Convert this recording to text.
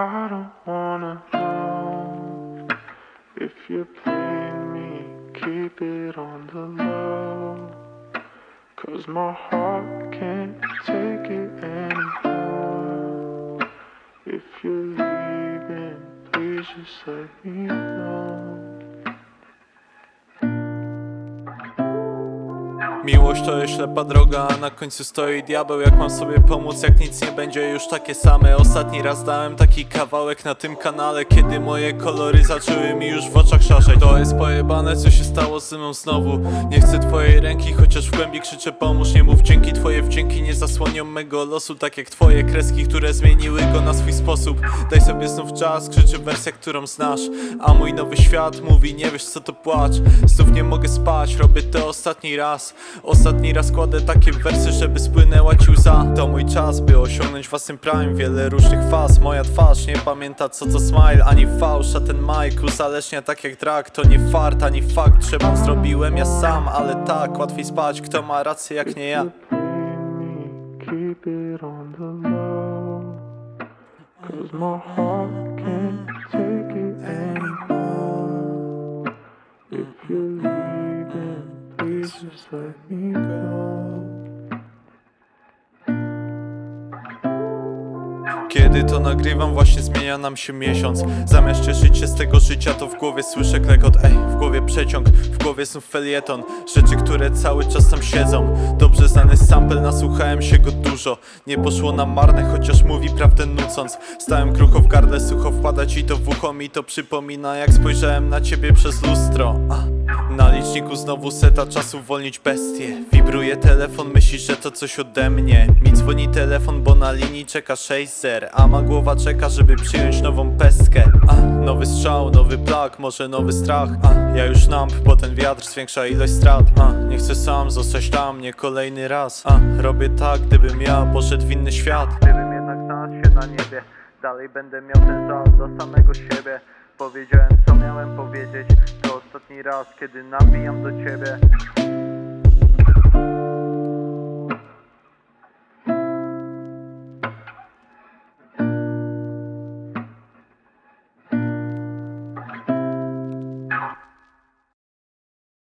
I don't wanna know if you're playing me, keep it on the low. Cause my heart can't take it anymore. If you're leaving, please just let me know. Miłość to jest ślepa droga, a na końcu stoi diabeł. Jak mam sobie pomóc, jak nic nie będzie już takie same. Ostatni raz dałem taki kawałek na tym kanale Kiedy moje kolory zaczęły mi już w oczach szaszeć To jest pojebane, co się stało ze mną znowu. Nie chcę twojej ręki, chociaż w głębi krzyczę pomóż Nie mów dzięki, twoje wdzięki nie zasłonią mego losu. Tak jak twoje kreski, które zmieniły go na swój sposób. Daj sobie znów czas, krzyczy wersja, którą znasz. A mój nowy świat mówi, nie wiesz co to płacz. Znów nie mogę spać, robię to ostatni raz Ostatni raz kładę takie wersy, żeby spłynęła ci łza To mój czas, by osiągnąć własny prime Wiele różnych faz, moja twarz nie pamięta co to smile Ani fałsz, a ten mic uzależnia tak jak drag. To nie fart, ani fakt, trzeba zrobiłem ja sam Ale tak, łatwiej spać, kto ma rację jak nie ja? Keep it on the low. Cause my heart can't just let me go. Kiedy to nagrywam właśnie zmienia nam się miesiąc. Zamiast cieszyć się z tego życia to w głowie słyszę klekot Ej, w głowie przeciąg, w głowie znów felieton. Rzeczy, które cały czas tam siedzą. Dobrze znany sample, nasłuchałem się go dużo. Nie poszło na marne, chociaż mówi prawdę nucąc. Stałem krucho w gardle, sucho wpada ci to w ucho Mi to przypomina jak spojrzałem na ciebie przez lustro. Na liczniku znowu seta czasu wolnić bestie Wibruje telefon, myślisz, że to coś ode mnie. Mi dzwoni telefon, bo na linii czeka 6-0 A ma głowa czeka, żeby przyjąć nową pestkę. A, nowy strzał, nowy plak, może nowy strach. A, ja już namp, bo ten wiatr zwiększa ilość strat. A, nie chcę sam zostać tam, nie kolejny raz. A, robię tak, gdybym ja poszedł w inny świat. Gdybym jednak znalazł się na niebie Dalej będę miał ten żal do samego siebie. Powiedziałem co miałem powiedzieć ostatni raz, kiedy nabijam do ciebie